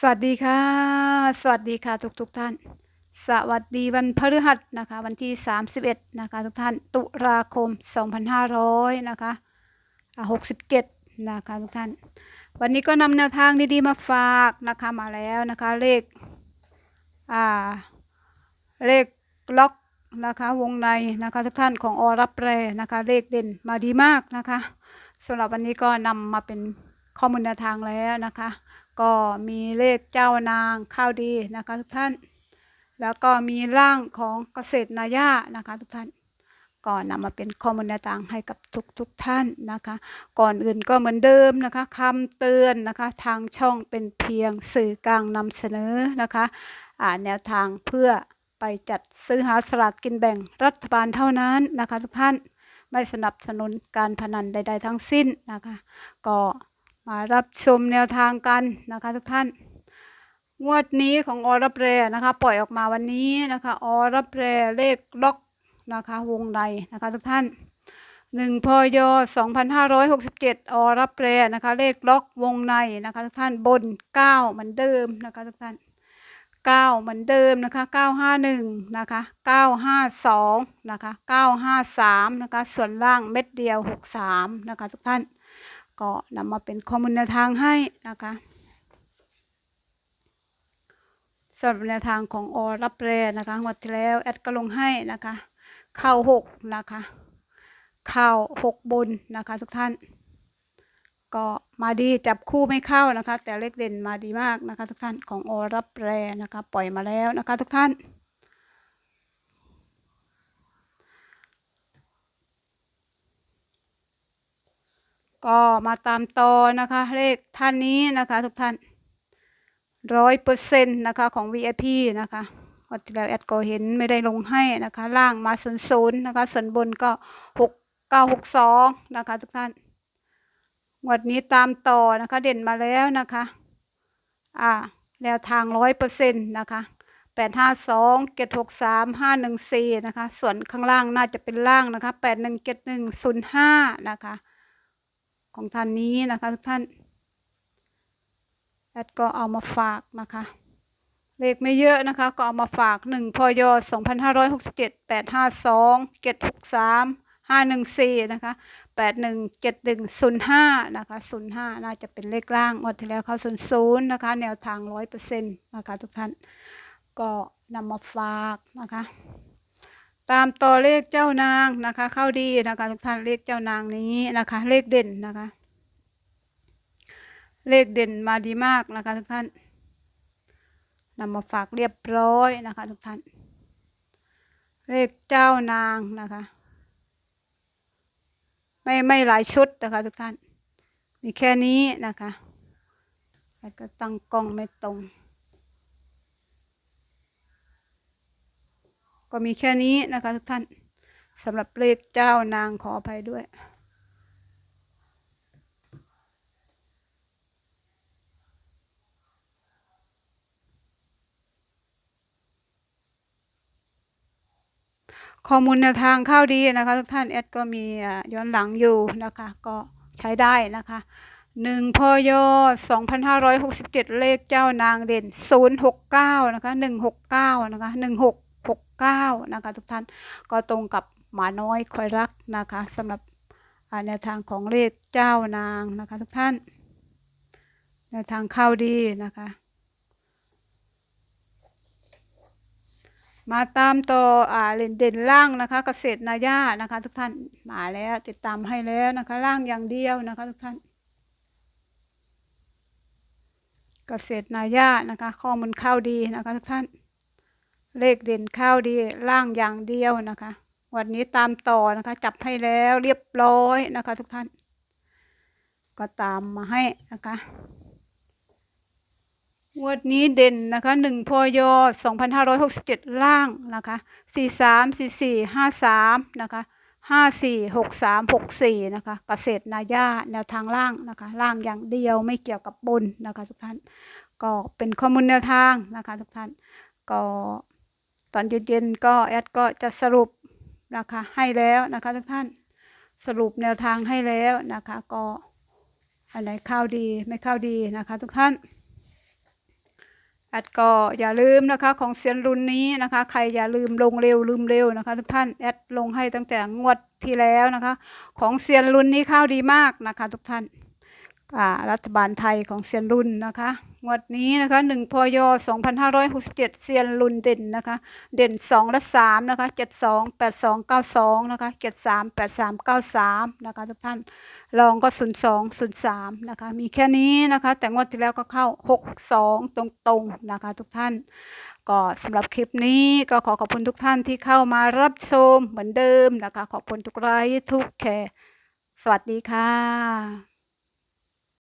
สวัสดีค่ะ สวัสดีค่ะทุกทุกท่าน สวัสดีวันพฤหัสนะคะ วันที่ 31 นะคะ ทุกท่าน ตุลาคม 2500 นะคะ67 นะคะ ทุกท่าน วันนี้ก็นำแนวทางดีๆมาฝากนะคะมาแล้วนะคะเลขอ่าเลขล็อกนะคะวงในนะคะทุกท่านของอรับแปรนะคะเลขเด่นมาดีมากนะคะสำหรับวันนี้ก็นำมาเป็นข้อมูลแนวทางแล้วนะคะ ก็มีเลขเจ้านางข้าวดีนะคะทุกท่าน แล้วก็มีร่างของเกษตรนายานะคะทุกท่านก็นำมาเป็นข้อมูลแนวทางให้กับทุกทุกๆท่านนะคะ ก่อนอื่นก็เหมือนเดิมนะคะคำเตือนนะคะทางช่องเป็นเพียงสื่อกลางนำเสนอนะคะอ่าแนวทางเพื่อไปจัดซื้อหาสลากกินแบ่งรัฐบาลเท่านั้นนะคะทุกท่านไม่สนับสนุนการพนันใด ๆ ทั้งสิ้นนะคะ ก็ มารับชมแนวทางกันนะคะทุกท่าน งวดนี้ของออรับเรนะคะ ปล่อยออกมาวันนี้นะคะออรับเรเลขล็อกนะคะวงในนะคะทุกท่านหนึ่งพยสองพันห้าร้อยหกสิบเจ็ดออรับเรนะคะ เลขล็อกวงในนะคะทุกท่านบนเก้าเหมือนเดิมนะคะทุกท่านเก้าเหมือนเดิมนะคะเก้าห้าหนึ่งนะคะเก้าห้าสองนะคะเก้าห้าสามนะคะส่วนล่างเม็ดเดียวหกสามนะคะทุกท่าน ก็นำมาเป็นข้อมูลแนวทางให้นะคะสำหรับแนวทางของออรับแรนะคะงวดที่แล้วแอดก็ลงให้นะคะ เข้าหกนะคะเข้าหกบนนะคะ ทุกท่าน ก็มาดีจับคู่ไม่เข้านะคะ แต่เลขเด่นมาดีมากนะคะ ทุกท่านของอรับแรนะคะ ปล่อยมาแล้วนะคะ ทุกท่าน ก็มาตามต่อนะคะ เลขท่านนี้นะคะทุกท่านร้อยเปอร์เซ็นต์นะคะของ VIP นะคะวันที่แล้วแอดก็เห็นไม่ได้ลงให้นะคะ ล่างมาศูนย์ศูนย์นะคะ ส่วนบนก็หกเก้าหกสองนะคะ ทุกท่านวดนี้ตามต่อนะคะ เด่นมาแล้วนะคะอ่าแนวทางร้อยเปอร์เซ็นต์นะคะแปดห้าสองเจ็ดหกสามห้าหนึ่งสี่นะคะ ส่วนข้างล่างน่าจะเป็นล่างนะคะแปดหนึ่งเจ็ดหนึ่งศูนย์ห้านะคะ ของท่านนี้นะคะทุกท่าน แอดก็เอามาฝากนะคะ เลขไม่เยอะนะคะ ก็เอามาฝากหนึ่งพยสองพันห้าร้อยหกสิบเจ็ดแปดห้าสองเจ็ดหกสามห้าหนึ่งซีนะคะแปดหนึ่งเจ็ดหนึ่งศูนย์ห้านะคะศูนย์ห้าน่าจะเป็นเลขล่างงวันที่แล้วเขาศูนย์ศูนย์นะคะ แนวทางร้อยเปอร์เซ็นต์นะคะทุกท่าน ก็นำมาฝากนะคะ ตามต่อเลขเจ้านางนะคะ เข้าดีนะคะ ทุกท่านเลขเจ้านางนี้นะคะ เลขเด่นนะคะ เลขเด่นมาดีมากนะคะ ทุกท่านนำมาฝากเรียบร้อยนะคะ ทุกท่าน เลขเจ้านางนะคะ ไม่ไม่หลายชุดนะคะ ทุกท่าน มีแค่นี้นะคะแล้วก็ตั้งกล้องไม่ตรง ก็มีแค่นี้นะคะทุกท่านสำหรับเลขเจ้านางขออภัยด้วยข้อมูลแนวทางเข้าดีนะคะ ทุกท่านแอดก็มีย้อนหลังอยู่นะคะ ก็ใช้ได้นะคะหนึ่งพยสองพันห้าร้อยหกสิบเจ็ดเลขเจ้านางเด่นศูนย์หกเก้านะคะหนึ่งหกเก้านะคะห นึ่งหกหกเก้านะคะทุกท่านก็ตรงกับหมาน้อยคอยรักนะคะสำหรับแนวทางของเลขเจ้านางนะคะทุกท่าน แนวทางเข้าดีนะคะ มาตามต่ออ่าเลนเด่นล่างนะคะ เกษตรนายานะคะทุกท่านมาแล้วติดตามให้แล้วนะคะล่างอย่างเดียวนะคะทุกท่านเกษตรนายานะคะ ข้อมูลเข้าดีนะคะทุกท่าน เลขเด่นข้าวดีล่างอย่างเดียวนะคะ วันนี้ตามต่อนะคะ จับให้แล้วเรียบร้อยนะคะ ทุกท่าน ก็ตามมาให้นะคะงวดนี้เด่นนะคะหนึ่งพยสองพันห้าร้อยหกสิบเจ็ดล่างนะคะสี่สามสี่สี่ห้าสามนะคะห้าสี่หกสามหกสี่นะคะเกษตรนายาแนวทางล่างนะคะล่างอย่างเดียวไม่เกี่ยวกับบนนะคะทุกท่าน ก็เป็นข้อมูลแนวทางนะคะทุกท่านก็ ตอนเย็นๆก็แอดก็จะสรุปนะคะให้แล้วนะคะทุกท่านสรุปแนวทางให้แล้วนะคะก็อันไหนเข้าดีไม่เข้าดีนะคะทุกท่านแอดก็อย่าลืมนะคะของเซียนรุ่นนี้นะคะใครอย่าลืมลงเร็วลืมเร็วนะคะทุกท่านแอดลงให้ตั้งแต่งวดที่แล้วนะคะ ของเซียนรุ่นนี้เข้าวดีมากนะคะ ทุกท่านรัฐบาลไทยของเซียนรุ่นนะคะ งวดนี้นะคะหนึ่งพยสองพันห้าร้อยหกสิบเจ็ดเซียนรุ่นเด่นนะคะ เด่นสองและสามนะคะเจ็ดสองแปดสองเก้าสองนะคะเจ็ดสามแปดสามเก้าสามนะคะทุกท่านรองก็ศูนย์สองศูนย์สามนะคะ มีแค่นี้นะคะ แต่งวดที่แล้วก็เข้าหกสองตรงๆนะคะ ทุกท่าน ก็สำหรับคลิปนี้ก็ขอขอบคุณทุกท่านที่เข้ามารับชมเหมือนเดิมนะคะ ขอบคุณทุกไลค์ทุกแคร์สวัสดีค่ะ